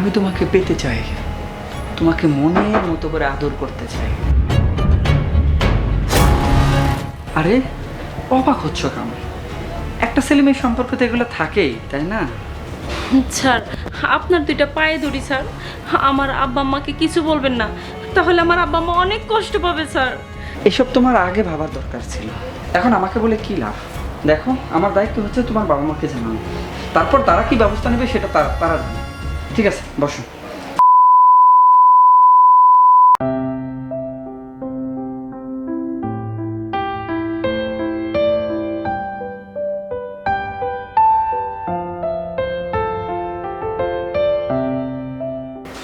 আমি তোমাকে পেতে চাই। তোমাকে মনের মতো করে আদর করতে চাই। আরে অবাক হচ্ছ কেমন একটা ছেলে মেয়ের সম্পর্ক তো এগুলো থাকেই তাই না? স্যার আপনার দুইটা পায়ে ধরি স্যার। আমার আব্বা আম্মাকে কিছু বলবেন না। তাহলে আমার আব্বা আম্মা অনেক কষ্ট পাবে স্যার। এসব তোমার আগে ভাবার দরকার ছিল। এখন আমাকে বলে কি লাভ? দেখো আমার দায়িত্ব হচ্ছে তোমার বাবা মাকে জানানো। তারপর তারা কি ব্যবস্থা নেবে সেটা তারা তারা জানে। ঠিক আছে বসো।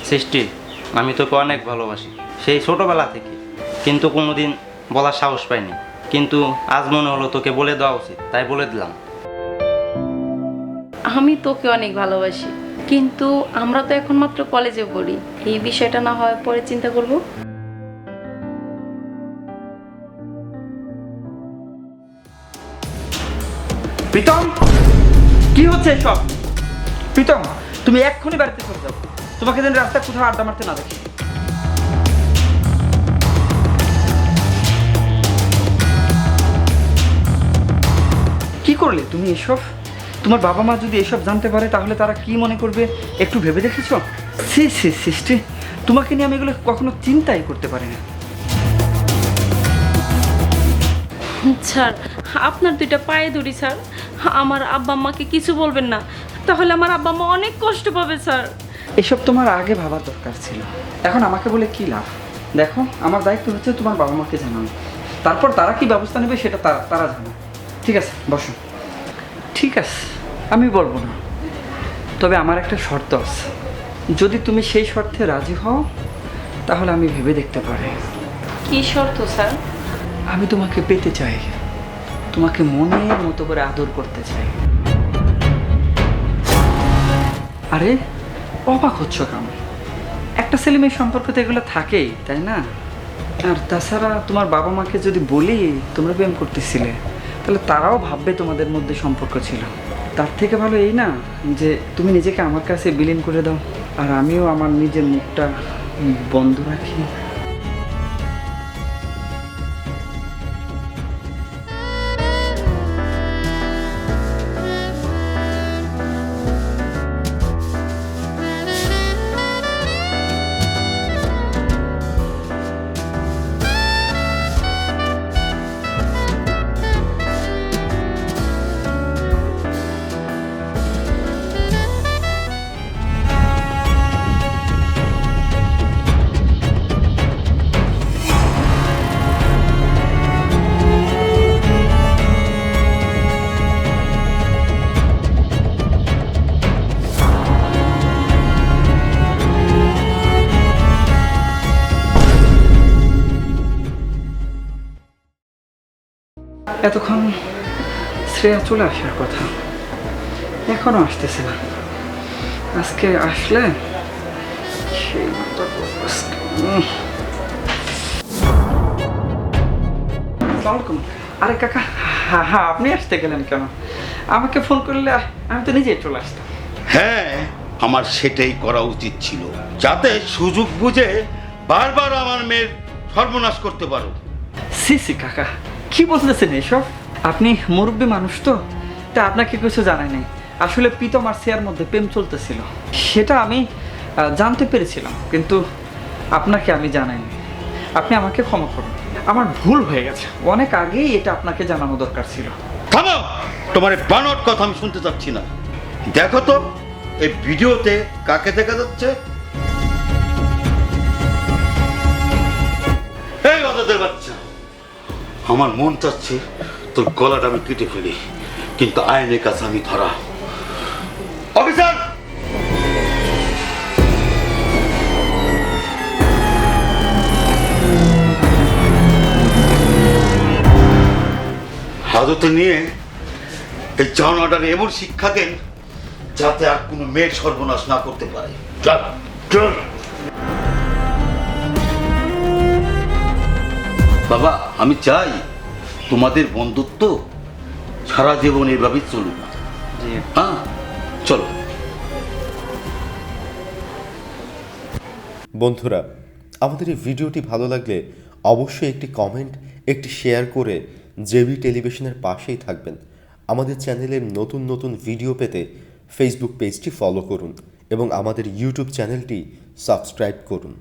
সৃষ্টি আমি তোকে অনেক ভালোবাসি সেই ছোটবেলা থেকে। কিন্তু কোনোদিন বলার সাহস পাইনি। কিন্তু আজ মনে হলো তোকে বলে দেওয়া উচিত তাই বলে দিলাম। আমি তোকে অনেক ভালোবাসি। কিন্তু আমরা তো এখন মাত্র কলেজে পড়ি। এই বিষয়টা না হয় পরে চিন্তা করব। প্রীতম, কি হচ্ছে এসব? প্রীতম, তুমি এক্ষুনি বাড়িতে চলে যাও। তোমাকে যেন রাস্তায় কোথাও আড্ডা মারতে না দেখি। কি করলে তুমি এসব? তোমার বাবা মা যদি এসব জানতে পারে তাহলে তারা কি মনে করবে? একটু ভেবে দেখেছ? সি সি সৃষ্টি তোমাকে নিয়ে আমি এগুলো কখনো চিন্তাই করতে পারি না। স্যার আপনার দুইটা পায়ে ধরি স্যার। আমার আব্বা আম্মাকে কিছু বলবেন না। তাহলে আমার আব্বা আম্মা অনেক কষ্ট পাবে স্যার। এসব তোমার আগে ভাবার দরকার ছিল। এখন আমাকে বলে কি লাভ? দেখো আমার দায়িত্ব হচ্ছে তোমার বাবা মাকে জানানো। তারপর তারা কি ব্যবস্থা নেবে সেটা তারা তারা জানে। ঠিক আছে বসো। ঠিক আছে। আমি বলব না। তবে আমার একটা শর্ত আছে। যদি তুমি সেই শর্তে রাজি হও তাহলে আমি ভেবে দেখতে পারি। কি শর্ত স্যার? আমি তোমাকে পেতে চাই। তোমাকে মনের মতো করে আদর করতে চাই। আরে অবাক হচ্ছ কেন? একটা ছেলে মেয়ের সম্পর্ক তো এগুলো থাকেই তাই না? আর তাছাড়া তোমার বাবা মাকে যদি বলি তোমরা প্রেম করতেছিলে তাহলে তারাও ভাববে তোমাদের মধ্যে সম্পর্ক ছিল। তার থেকে ভালো এই না যে তুমি নিজেকে আমার কাছে বিলীন করে দাও আর আমিও আমার নিজের মুখটা বন্ধ রাখি। এতক্ষণ শ্রেয়া চলে আসার কথা। এখনও আসতেছে না। আজকে আসলে সেই। আরে কাকা হ্যাঁ হ্যাঁ আপনি আসতে গেলেন কেন? আমাকে ফোন করলে আমি তো নিজেই চলে আসতাম। হ্যাঁ আমার সেটাই করা উচিত ছিল। যাতে সুযোগ বুঝে বারবার আমার মেয়ের সর্বনাশ করতে পারো। সি সি কাকা কি বলতেছেন এসব? আপনি মুরব্বী মানুষ তো, তা আপনাকে কিছু জানাই নাই। আসলে প্রীতম আর সিয়ার মধ্যে প্রেম চলতেছিল। সেটা আমি জানতে পেরেছিলাম, কিন্তু আপনাকে আমি জানাইনি আপনি আমাকে ক্ষমা করুন। আমার ভুল হয়ে গেছে। অনেক আগেই এটা আপনাকে জানানো দরকার ছিল। থামো! তোমার এই বানর কথা আমি শুনতে চাচ্ছি না। দেখো তো, এই ভিডিওতে কাকে দেখা যাচ্ছে? এই বাচ্চা। আমার মন চাচ্ছে তোর গলাটা আমি কেটে ফেলি। কিন্তু আইনের কাছে আমি ধরা। অফিসার! হাজতে নিয়ে এই জানাটার এমন শিক্ষা দেন যাতে আর কোনো মেয়ের সর্বনাশ না করতে পারে। চল চল। বাবা আমি চাই তোমাদের বন্ধুত্ব সারা জীবন এভাবেই চলুক। হ্যাঁ? চলো। বন্ধুরা আমাদের এই ভিডিওটি ভালো লাগলে অবশ্যই একটি কমেন্ট একটি শেয়ার করে জেবি টেলিভিশনের পাশেই থাকবেন। আমাদের চ্যানেলের নতুন নতুন ভিডিও পেতে ফেসবুক পেজটি ফলো করুন এবং আমাদের ইউটিউব চ্যানেলটি সাবস্ক্রাইব করুন।